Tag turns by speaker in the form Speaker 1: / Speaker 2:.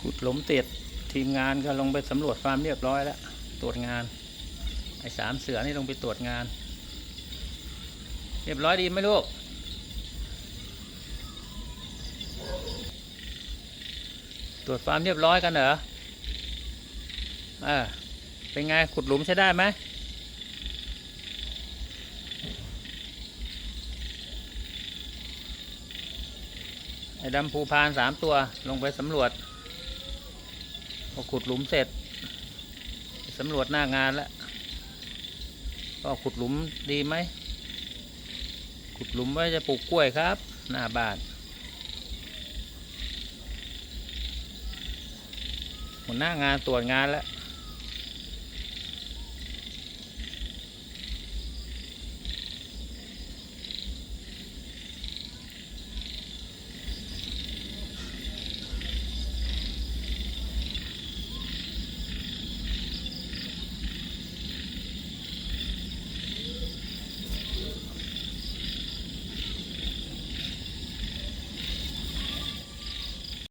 Speaker 1: ขุดหลุมเตียดทีมงานก็ลงไปสำรวจฟาร์มเรียบร้อยแล้ว ตรวจงาน ไอ้สามเสือนี่ลงไปตรวจงาน เรียบร้อยดีไหมลูก ตรวจฟาร์มเรียบร้อยกันเหรอเออเป็นไงขุดหลุมใช้ได้ไหมไอ้ดำภูพานสามตัวลงไปสำรวจ พอขุดหลุมเสร็จสำรวจหน้างานแล้วก็ขุดหลุมดีไหมขุดหลุมไว้จะปลูกกล้วยครับ หน้าบ้านหัวหน้างานตรวจงานแล้ว